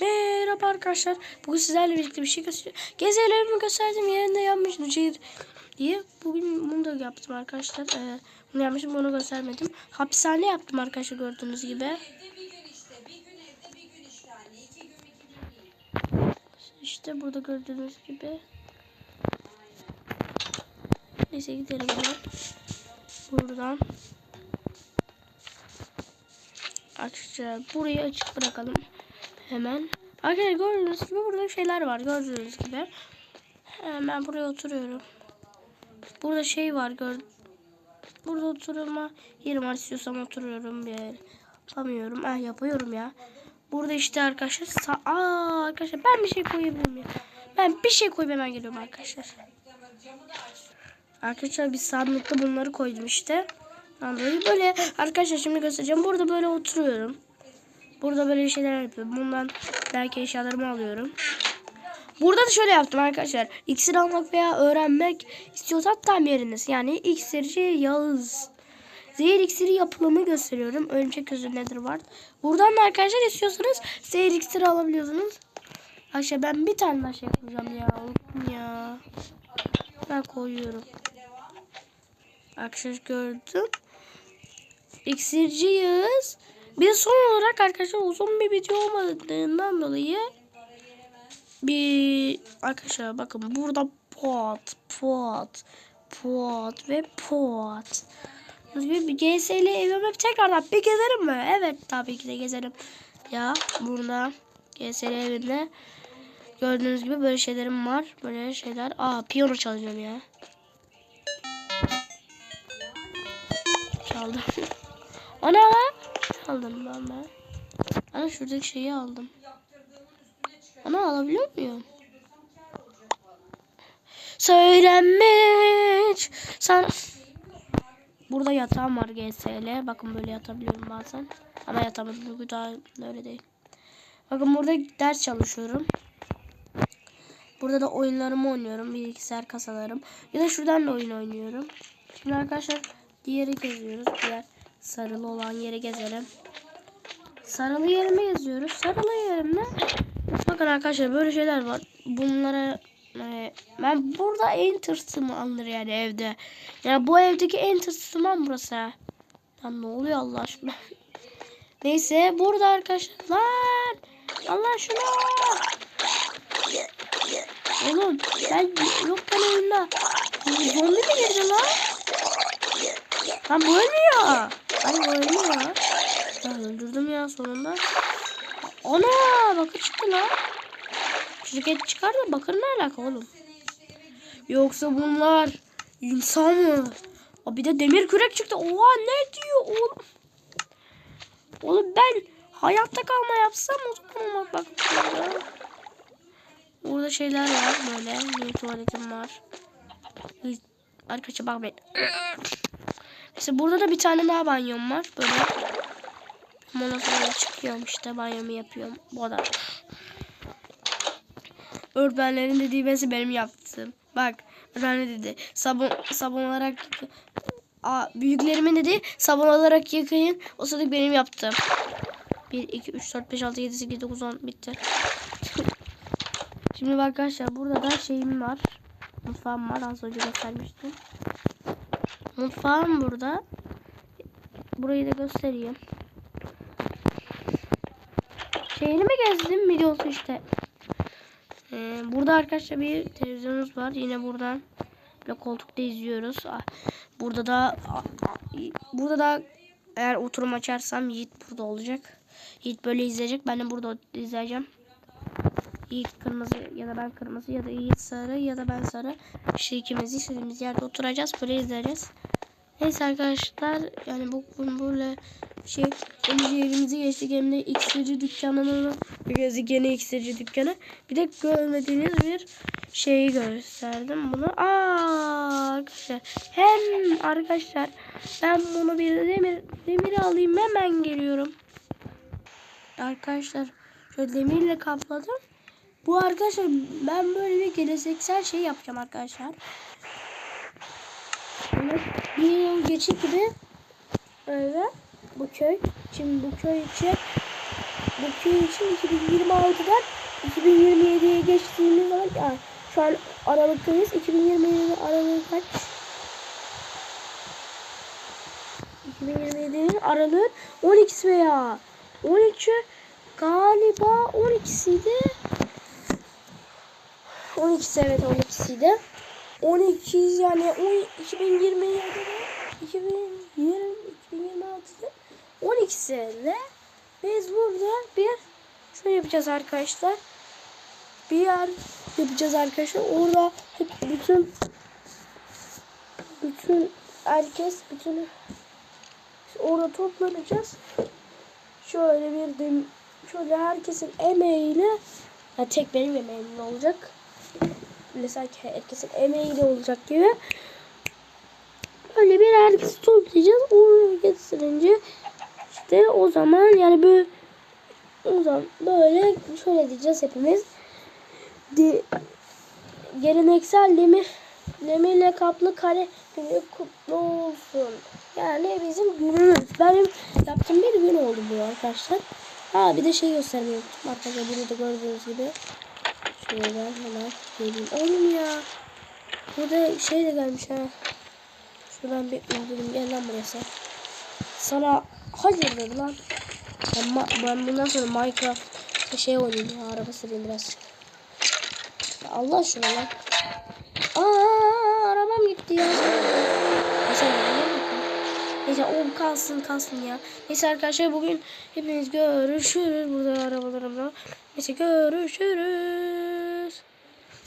Merhaba arkadaşlar. Bugün sizlerle birlikte bir şey gösteriyorum. Gezelerimi gösterdim yerinde yanmışım şehir diye. Bugün bunu da yaptım arkadaşlar. Ee, bunu yapmışım bunu göstermedim. Hapishane yaptım arkadaşlar gördüğünüz gibi. İşte burada gördüğünüz gibi. Neyse gidelim hemen. Buradan. Arkadaşlar burayı açık bırakalım. Hemen. Arkadaşlar gördüğünüz gibi burada şeyler var. Gördüğünüz gibi. Hemen buraya oturuyorum. Burada şey var. Gör burada oturma yerim var. istiyorsam oturuyorum. Bir. Yapamıyorum. Ah yapıyorum ya. Burada işte arkadaşlar. Aa, arkadaşlar ben bir şey koyabilir miyim? Ben bir şey koyup hemen geliyorum arkadaşlar. Arkadaşlar bir sandıkta bunları koydum işte. Ben böyle, böyle arkadaşlar şimdi göstereceğim. Burada böyle oturuyorum. Burada böyle şeyler yapıyorum. Bundan belki eşyalarımı alıyorum. Burada da şöyle yaptım arkadaşlar. İksir almak veya öğrenmek istiyorsan tam yeriniz. Yani iksirci Yağız. Zehir iksiri yapılımı gösteriyorum. Örümcek gözü nedir var. Buradan da arkadaşlar istiyorsanız zehir iksiri alabiliyorsunuz. Arkadaşlar ben bir tane daha şey koyacağım ya. Ya. Ben koyuyorum. Arkadaşlar gördüm. İksirciyiz. Bir son olarak arkadaşlar uzun bir video olmadığından dolayı bir arkadaşlar bakın burada pot pot pot ve pot. Bir, bir GS ile evime tekrardan bir gezerim mi? Evet tabii ki de gezerim. Ya burada GS ile evimde gördüğünüz gibi böyle şeylerim var. Böyle şeyler. Aa piyano çalacağım ya. Çaldım. Ana lan. Aldım ben ben. Ana şuradaki şeyi aldım. Ana alabiliyor muyum? Söylenmiş. Sen... Burada yatağım var GSL. Bakın böyle yatabiliyorum bazen. Ama yatamadım. Bu daha öyle değil. Bakın burada ders çalışıyorum. Burada da oyunlarımı oynuyorum. Bilgisayar kasalarım. Ya da şuradan da oyun oynuyorum. Şimdi arkadaşlar diğeri geziyoruz. Diğer sarılı olan yeri gezelim. Sarılı yerime geziyoruz. Sarılı yerimde bakın arkadaşlar böyle şeyler var. Bunlara e, ben burada en tırsımı alır yani evde. Yani bu evdeki en tırsım an burası. Lan ne oluyor Allah aşkına. Neyse burada arkadaşlar. Lan Allah şuna. Oğlum ben yokken oyunda. Zombi mi girdi lan? Lan bu ölmüyor. Lan bu ölmüyor. Ben öldürdüm ya sonunda. Ana bakır çıktı lan. Çocuk et çıkar da bakır ne alaka oğlum? Yoksa bunlar insan mı? Aa, bir de demir kürek çıktı. Oha ne diyor oğlum? Oğlum ben hayatta kalma yapsam o zaman bak bak. Burada. Burada şeyler var böyle. Bir tuvaletim var. Arkadaşlar bak ben. Mesela burada da bir tane daha banyom var. Böyle. Ondan sonra çıkıyorum işte banyomu yapıyorum. Bu kadar. Öğretmenlerin dediği mesela benim yaptığım. Bak öğretmen dedi? Sabun, sabun olarak Aa, büyüklerimin dedi sabun olarak yıkayın. O sırada benim yaptığım. 1, 2, 3, 4, 5, 6, 7, 8, 9, 10 bitti. Şimdi arkadaşlar burada da şeyim var. Mutfağım var. Az önce göstermiştim. Mutfağım burada. Burayı da göstereyim. Şeyini mi gezdim videosu işte. Ee, burada arkadaşlar bir televizyonumuz var. Yine buradan böyle koltukta izliyoruz. Burada da burada da eğer oturum açarsam Yiğit burada olacak. Yiğit böyle izleyecek. Ben de burada izleyeceğim. Yiğit kırmızı ya da ben kırmızı ya da Yiğit sarı ya da ben sarı. İşte ikimiz istediğimiz yerde oturacağız. Böyle izleyeceğiz. Neyse arkadaşlar yani bu böyle şey önce evimizi geçtik hem de iksirci dükkanını gezdik yeni iksirci dükkanı. Bir de görmediğiniz bir şeyi gösterdim bunu. Aa arkadaşlar hem arkadaşlar ben bunu bir demir demir alayım hemen geliyorum. Arkadaşlar şöyle demirle kapladım. Bu arkadaşlar ben böyle bir geleneksel şey yapacağım arkadaşlar. Böyle bir yıl geçik gibi öyle bu köy. Şimdi bu köy için bu köy için 2026'dan 2027'ye geçtiğimiz zaman yani şu an Aralık'tayız. 2027 Aralık kaç? 2027'nin Aralık 12'si veya 13'ü galiba 12'siydi. 12'si evet 12'siydi. 12 yani 10, 2027'de 2020 2026'da 12'sinde biz burada bir şöyle yapacağız arkadaşlar. Bir yer yapacağız arkadaşlar. Orada hep bütün bütün herkes bütün orada toplanacağız. Şöyle bir de şöyle herkesin emeğiyle ya tek benim emeğimle olacak. Sanki herkesin emeğiyle olacak gibi. Öyle bir herkesi toplayacağız. Oraya getirince işte o zaman yani böyle o zaman böyle şöyle diyeceğiz hepimiz. Di, geleneksel demir demirle kaplı kare günü kutlu olsun. Yani bizim günümüz. Benim yaptığım bir gün oldu bu arkadaşlar. Ha bir de şey göstermeyi unuttum arkadaşlar. Bunu da gördüğünüz gibi. Şöyle hemen geleyim. Oğlum ya. Burada şey de gelmiş ha. Şuradan bir öldürüm. Gel lan buraya sen. Sana hayır dedi lan. Ben, ben bundan sonra Minecraft şey oynayayım ya. Araba süreyim birazcık. Ya Allah aşkına lan. Aa arabam gitti ya. Neyse arabam gitti. Neyse o kalsın kalsın ya. Neyse arkadaşlar bugün hepiniz görüşürüz. Burada arabalarımla. Neyse görüşürüz.